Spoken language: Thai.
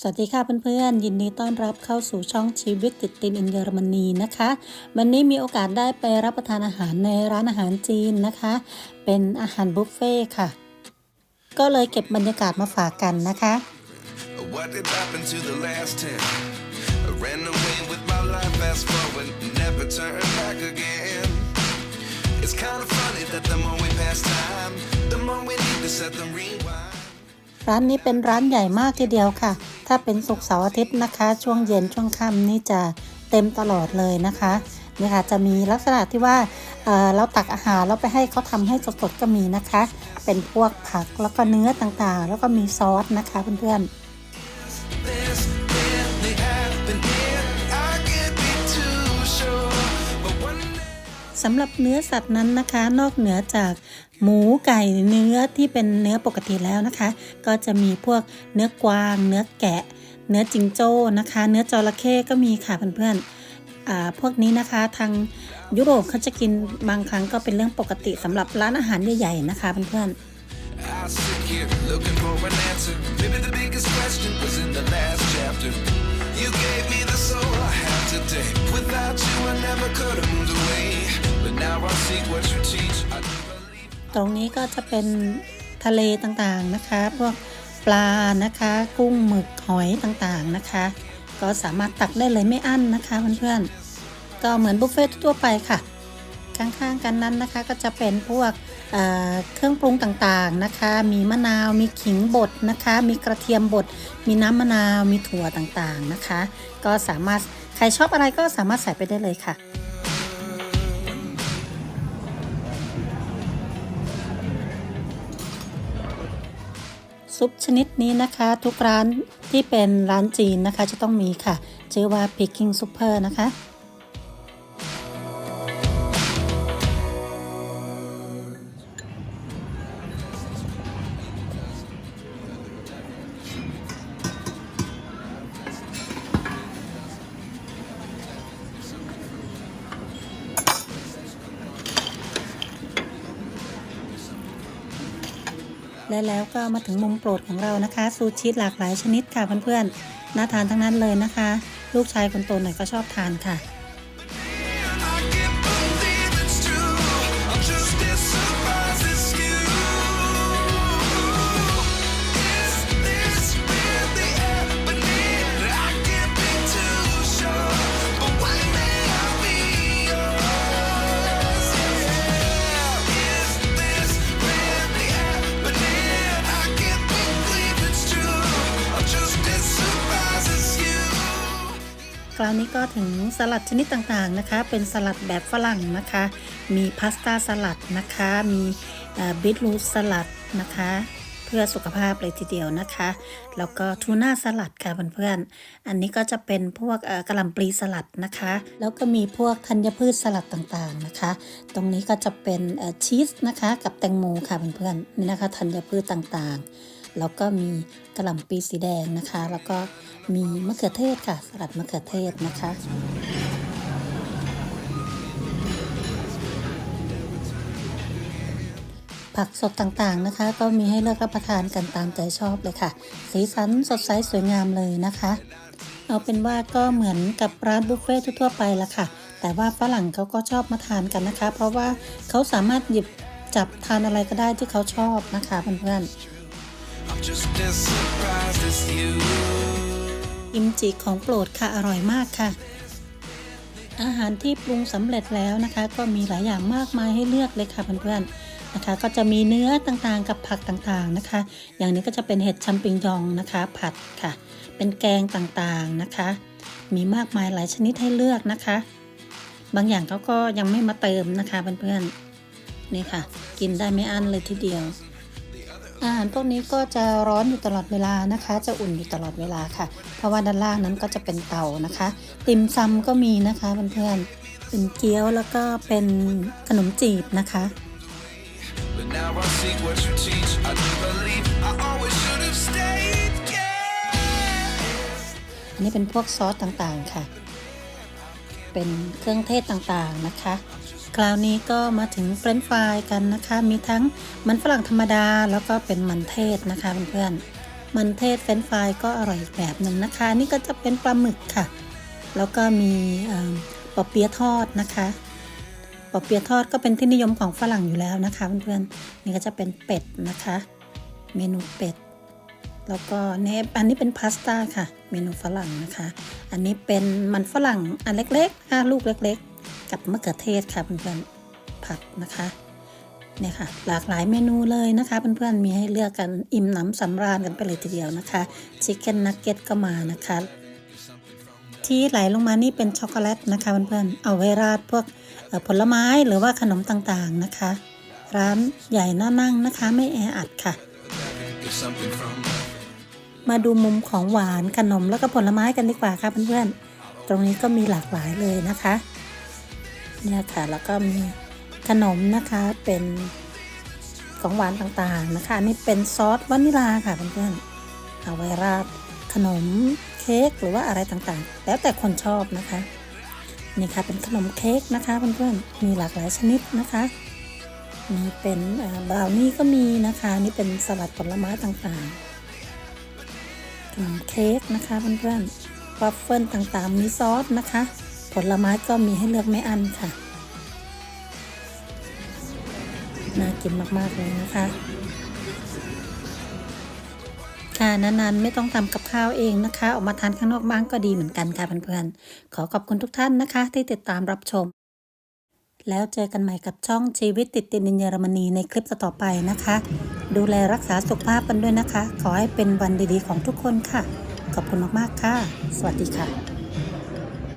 สวัสดีค่ะเพื่อนๆ ยินดีต้อนรับเข้าสู่ช่องชีวิตติดตินอินเยอรมนีนะคะ วันนี้มีโอกาสได้ไปรับประทานอาหารในร้านอาหารจีนนะคะ เป็นอาหารบุฟเฟ่ต์ค่ะ ก็เลยเก็บบรรยากาศมาฝากกันนะคะ What did happen to the last ten? I ran away with my life, fast forward, never turn back again. It's kind of funny that the more we pass time, the more we need to set the rewind. ร้านนี้เป็นร้านใหญ่มากทีเดียวค่ะ ถ้าเป็นศุกร์เสาร์อาทิตย์นะคะ ช่วงเย็นช่วงค่ำนี่จะเต็มตลอดเลยนะคะนี่ค่ะจะมีลักษณะที่ว่าเเราตักอาหารแล้วไปให้เขาทำให้สดๆก็มีนะคะ เป็นพวกผักแล้วก็เนื้อต่างๆ แล้วก็มีซอสนะคะเพื่อนๆ สำหรับเนื้อสัตว์นั้นนะคะ นอกเหนือจากหมูไก่เนื้อที่เป็นเนื้อปกติแล้วนะคะ ก็จะมีพวกเนื้อกวาง เนื้อแกะ เนื้อจิงโจ้นะคะ เนื้อจระเข้ก็มีค่ะเพื่อนๆอ่าพวกนี้นะคะทางยุโรปเขาจะกินบางครั้งก็เป็นเรื่องปกติสำหรับร้านอาหารใหญ่ๆนะคะเพื่อนๆ I sit here looking for an answer. Maybe the biggest question was in the last chapter. You gave me the soul I have today. Without you, I never could have ตรงนี้ก็จะเป็นทะเลต่างๆนะคะ พวกปลานะคะ กุ้งหมึกหอยต่างๆนะคะ ก็สามารถตักได้เลยไม่อั้นนะคะเพื่อนๆก็เหมือนบุฟเฟ่ต์ทั่วไปค่ะ ข้างๆกันนั้นนะคะก็จะเป็นพวกเเครื่องปรุงต่างๆนะคะ มีมะนาวมีขิงบดนะคะ มีกระเทียมบดมีน้ำมะนาวมีถั่วต่างๆนะคะ ก็สามารถใครชอบอะไรก็สามารถใส่ไปได้เลยค่ะ ซุปชนิดนี้นะคะ ทุกร้านที่เป็นร้านจีนนะคะ จะต้องมีค่ะ ชื่อว่า Peking Super นะคะ และแล้วก็มาถึงมุมโปรดของเรานะคะ ซูชิหลากหลายชนิดค่ะเพื่อนๆน่าทานทั้งนั้นเลยนะคะ ลูกชายคนโตหน่อยก็ชอบทานค่ะ คราวนี้ก็ถึงสลัดชนิดต่างๆนะคะ เป็นสลัดแบบฝรั่งนะคะ มีพาสต้าสลัดนะคะ มีบิทรูทสลัดนะคะเพื่อสุขภาพเลยทีเดียวนะคะ แล้วก็ทูน่าสลัดค่ะเพื่อนๆ อันนี้ก็จะเป็นพวกกระหล่ำปลีสลัดนะคะ แล้วก็มีพวกธัญพืชสลัดต่างๆนะคะ ตรงนี้ก็จะเป็นชีสนะคะกับแตงโมค่ะเพื่อนๆ นี่นะคะธัญพืชต่างๆ แล้วก็มีกระหล่ำปีสีแดงนะคะ แล้วก็มีมะเขือเทศค่ะสลัดมะเขือเทศนะคะผักสดต่างๆนะคะ ก็มีให้เลือกรับประทานกันตามใจชอบเลยค่ะ สีสันสดใสสวยงามเลยนะคะ เอาเป็นว่าก็เหมือนกับร้านบุฟเฟ่ทั่วไปละค่ะ แต่ว่าฝรั่งเขาก็ชอบมาทานกันนะคะ เพราะว่าเขาสามารถหยิบจับทานอะไรก็ได้ที่เขาชอบนะคะเพื่อนๆ กิมจิของโปรดค่ะอร่อยมากค่ะ อาหารที่ปรุงสำเร็จแล้วนะคะ ก็มีหลายอย่างมากมายให้เลือกเลยค่ะเพื่อนๆนะคะ ก็จะมีเนื้อต่างๆกับผักต่างๆนะคะ อย่างนี้ก็จะเป็นเห็ดชัมปิงยองนะคะ ผัดค่ะ เป็นแกงต่างๆนะคะ มีมากมายหลายชนิดให้เลือกนะคะ บางอย่างเขาก็ยังไม่มาเติมนะคะเพื่อนๆนี่ค่ะ กินได้ไม่อั้นเลยทีเดียว อาหารพวกนี้ก็จะร้อนอยู่ตลอดเวลานะคะ จะอุ่นอยู่ตลอดเวลาค่ะ เพราะว่าด้านล่างนั้นก็จะเป็นเตานะคะ ติ่มซำก็มีนะคะเพื่อนๆเป็นเกี๊ยวแล้วก็เป็นขนมจีบนะคะ But now I see what you teach. I do believe I always should have stayed. Yeah. อันนี้เป็นพวกซอสต่างๆค่ะ เป็นเครื่องเทศต่างๆนะคะ คราวนี้ก็มาถึงเฟรนช์ฟรายกันนะคะ มีทั้งมันฝรั่งธรรมดาแล้วก็เป็นมันเทศนะคะเพื่อนๆมันเทศเฟรนช์ฟรายก็อร่อยแบบหนึ่งนะคะ นี่ก็จะเป็นปลาหมึกค่ะ แล้วก็มีปอเปี๊ยะทอดนะคะปอเปี๊ยะทอดก็เป็นที่นิยมของฝรั่งอยู่แล้วนะคะเพื่อนๆนี่ก็จะเป็นเป็ดนะคะ เมนูเป็ดแล้วก็เนปอันนี้เป็นพาสต้าค่ะ เมนูฝรั่งนะคะ อันนี้เป็นมันฝรั่งอันเล็กๆห้าลูกเล็ก ๆ กับมะเขือเทศค่ะเพื่อนๆผัดนะคะเนี่ยค่ะหลากหลายเมนูเลยนะคะเพื่อนๆมีให้เลือกกันอิ่มหนำสำราญกันไปเลยทีเดียวนะคะชิคเก้นนักเก็ตก็มานะคะ ที่ไหลลงมานี่เป็นช็อกโกแลตนะคะเพื่อนๆเอาไว้ราดพวกผลไม้หรือว่าขนมต่างๆนะคะ ร้านใหญ่น่านั่งนะคะไม่แออัดค่ะ มาดูมุมของหวานขนมแล้วก็ผลไม้กันดีกว่าค่ะเพื่อนๆตรงนี้ก็มีหลากหลายเลยนะคะ นี่ยค่ะแล้วก็มีขนมนะคะเป็นของหวานต่างๆนะคะอันนี่เป็นซอสวานิลาค่ะเพื่อนๆเอาไว้ราดขนมเค้กหรือว่าอะไรต่างๆ แล้วแต่คนชอบนะคะนี่ค่ะเป็นขนมเค้กนะคะเพื่อนๆมีหลากหลายชนิดนะคะนี่เป็นบราวนี่ก็มีนะคะนี่เป็นสลัดผลไม้ต่างๆขนมเค้กนะคะเพื่อนๆวัฟเฟิลต่างๆมีซอสนะคะ ผลไม้ก็มีให้เลือกไม่อั้นค่ะ น่ากินมาก ๆ เลยนะคะ ค่ะนานๆ ไม่ต้องทำกับข้าวเองนะคะ ออกมาทานข้างนอกบ้างก็ดีเหมือนกันค่ะเพื่อนๆ ขอขอบคุณทุกท่านนะคะ ที่ติดตามรับชม แล้วเจอกันใหม่กับช่องชีวิตติดตินเยอรมนีในคลิปต่อไปนะคะ ดูแลรักษาสุขภาพกันด้วยนะคะ ขอให้เป็นวันดีๆของทุกคนค่ะ ขอบคุณมากๆค่ะ สวัสดีค่ะ